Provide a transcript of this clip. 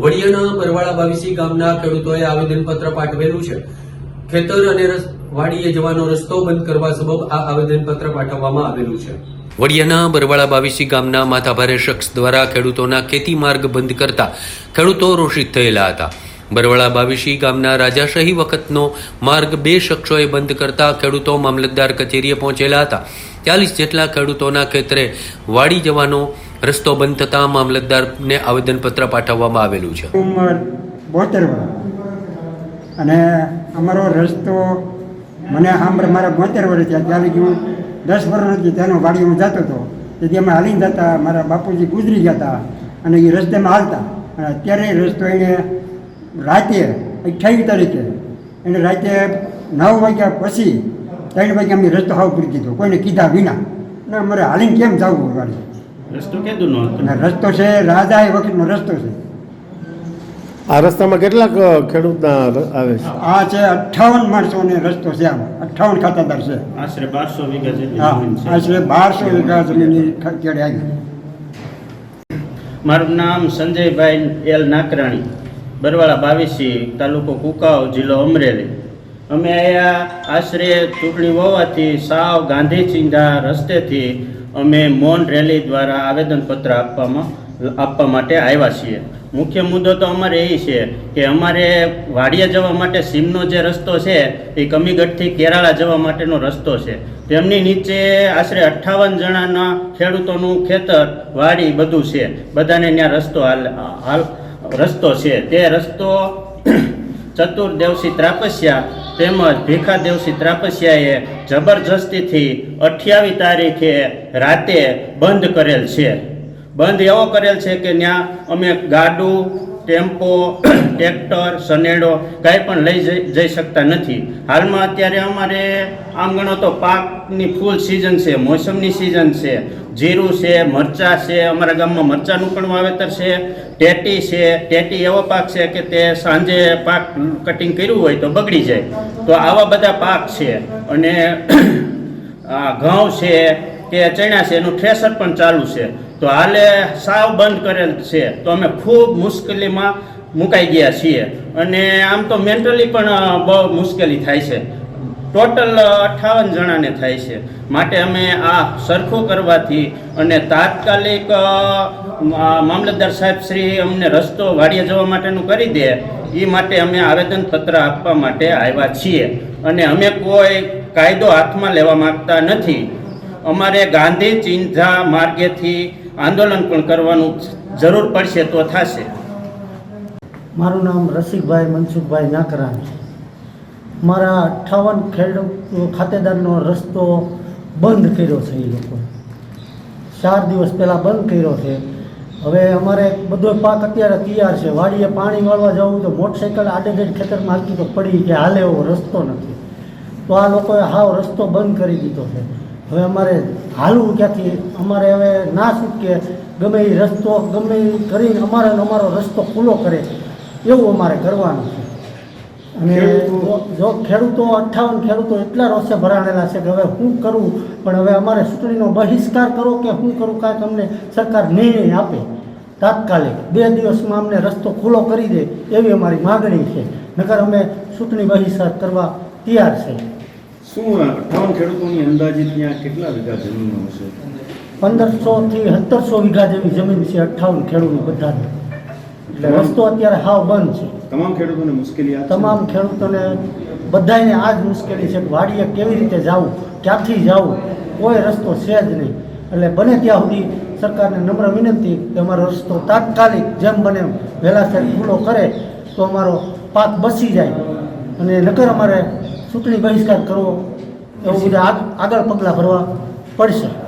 વડિયાના પરવાળા બાવીસી ગામના ખેડૂતોએ આવેદનપત્ર પાઠવેલું છે. ખેતર અને વાડીએ જવાનો રસ્તો બંધ કરવા સબબ આ આવેદનપત્ર પાઠવવામાં આવેલું છે. વડિયાના બરવાળા બાવીસી ગામના માથાભારે શખ્સ દ્વારા ખેડૂતોના ખેતી માર્ગ બંધ કરતા ખેડૂતો રોષિત થયેલા હતા. બરવાળા બાવીસી ગામના રાજાશાહી વખતનો માર્ગ બે શખ્સોએ બંધ કરતા ખેડૂતો મામલતદાર કચેરીએ પહોંચેલા હતા. ચાલીસ જેટલા ખેડૂતોના ખેતરે વાડી જવાનો રસ્તો બંધ થતાં મામલતદારને આવેદનપત્ર પાઠવવામાં આવેલું છે. ઉંમર બોતેર વર્ષ. અને અમારો રસ્તો મને સાંભળે, મારા બોતેર વર્ષ થયા, ત્યારે હું દસ વર્ષ હતી ત્યાંનો વાડી હું જતો હતો. તેથી અમે હાલીને જતા, મારા બાપુજી ગુજરી ગયા હતા અને એ રસ્તેમાં હાલતા. અને અત્યારે રસ્તો એને રાતે અઠ્યાવીસ તારીખે, એને રાતે નવ વાગ્યા પછી ત્રણ વાગ્યા અમે રસ્તો હાવ પૂરી દીધો. કોઈને કીધા વિના. ને અમારે હાલીને કેમ જવું વાળી રસ્તો કેદુનો રસ્તો છે રાજા એ વખતનો રસ્તો છે. આ રસ્તામાં કેટલાક ખેડૂતના આવે છે? આ છે અઠ્ઠાવન માણસોને રસ્તો છે આમ. અઠ્ઠાવન ખાતાદાર છે. આશરે બારસો વીઘા જમીન આશરે બારસો વીઘા જમીનની ખેડે આવી. મારું નામ સંજયભાઈ એલ નાકરાણી બરવાળા બાવીસી તાલુકો કુકાવ જિલ્લો અમરેલી. અમે અહીંયા આશરે ચૂંટણી હોવાથી સાવ ગાંધી ચિંધા રસ્તેથી અમે મૌન રેલી દ્વારા આવેદનપત્ર આપવામાં, આપવા માટે આવ્યા છીએ. મુખ્ય મુદ્દો તો અમારે એ છે કે અમારે વાડિયા જવા માટે સીમનો જે રસ્તો છે, એ કમીગઢથી કેરાળા જવા માટેનો રસ્તો છે. તેમની નીચે આશરે અઠ્ઠાવન જણાના ખેડૂતોનું ખેતર, વાડી બધું છે. બધાને ત્યાં રસ્તો હાલ હાલ, રસ્તો છે. તે રસ્તો ચતુર્દેવસી ત્રાપસ્યા તેમજ ભીખાદેવસી ત્રાપસિયાએ જબરજસ્તીથી અઠ્યાવીસ તારીખે રાતે બંધ કરેલ છે. બંધ એવો કરેલ છે કે ત્યાં અમે ગાડું ટેમ્પો, ટ્રેક્ટર સનેડો કાંઈ પણ લઈ જઈ શકતા નથી. હાલમાં અત્યારે અમારે, આમ ગણો તો પાકની ફૂલ સિઝન છે, મોસમની સિઝન છે. જીરું છે, મરચાં છે, અમારા ગામમાં મરચાંનું પણ વાવેતર છે. ટેટી છે, ટેટી એવો પાક છે કે તે સાંજે પાક કટિંગ કર્યું હોય તો બગડી જાય. તો આવા બધા પાક છે. અને ઘઉં છે, કે ચણા છે, એનું થ્રેસર પણ ચાલુ છે. તો હાલે સાવ બંધ કરેલ છે. તો અમે ખૂબ મુશ્કેલીમાં મુકાઈ ગયા છીએ. અને આમ તો મેન્ટલી પણ બહુ મુશ્કેલી થાય છે. ટોટલ અઠ્ઠાવન જણાને થાય છે. માટે અમે આ સરખું કરવાથી અને તાત્કાલિક મામલતદાર સાહેબ શ્રી અમને રસ્તો વાડીએ જવા માટેનું કરી દે. એ માટે અમે આવેદનપત્ર આપવા માટે આવ્યા છીએ. અને અમે કોઈ કાયદો હાથમાં લેવા માગતા નથી. અમારે ગાંધી ચિંધા માર્ગેથી આંદોલન પણ કરવાનું જરૂર પડશે તો થશે. મારું નામ રસિકભાઈ મનસુખભાઈ નાકરાણી મારા અઠ્ઠાવન ખેડૂત ખાતેદારનો રસ્તો બંધ કર્યો છે એ લોકોએ. ચાર દિવસ પહેલાં બંધ કર્યો છે. હવે અમારે બધો પાક અત્યારે તૈયાર છે. વાડીએ પાણી વાળવા જવું તો મોટરસાઇકલ આડેડેડ ખેતરમાં હાલતી તો પડી કે હાલે એવો રસ્તો નથી. તો આ લોકોએ હાવ રસ્તો બંધ કરી દીધો છે. હવે અમારે હાલવું ક્યાંથી? અમારે હવે ના છૂટકે ગમે એ રસ્તો ગમે એ કરીને અમારે અમારો રસ્તો ખુલ્લો કરે એવું અમારે કરવાનું છે. અને જો- ખેડૂતો અઠ્ઠાવન ખેડૂતો એટલા રોષે ભરાણેલા છે કે હવે શું કરવું પણ હવે અમારે ચૂંટણીનો બહિષ્કાર કરો કે શું કરું કાંઈક અમને સરકાર નિર્ણય આપે. તાત્કાલિક બે દિવસમાં અમને રસ્તો ખુલ્લો કરી દે એવી અમારી માગણી છે. નકર અમે ચૂંટણી બહિષ્કાર કરવા તૈયાર છે. શું અઠાવન ખેડૂતોની અંદાજિત ત્યાં કેટલા વીઘા જમીનો હશે? પંદરસોથી સત્તરસો વીઘા જેવી જમીન છે અઠ્ઠાવન ખેડૂતો બધા એટલે રસ્તો અત્યારે હાવ બંધ છે. તમામ ખેડૂતોને મુશ્કેલી તમામ ખેડૂતોને બધાને આ જ મુશ્કેલી છે કે વાડીએ કેવી રીતે જવું ક્યાંથી જવું કોઈ રસ્તો છે જ નહીં. એટલે બને ત્યાં સુધી સરકારને નમ્ર વિનંતી કે અમારો રસ્તો તાત્કાલિક જેમ બને વહેલાસર ખુલ્લો કરે તો અમારો પાક બસી જાય. અને નકર અમારે ચૂંટણી બહિષ્કાર કરવો એવું બધા આગ- આગળ પગલાં ભરવા પડશે.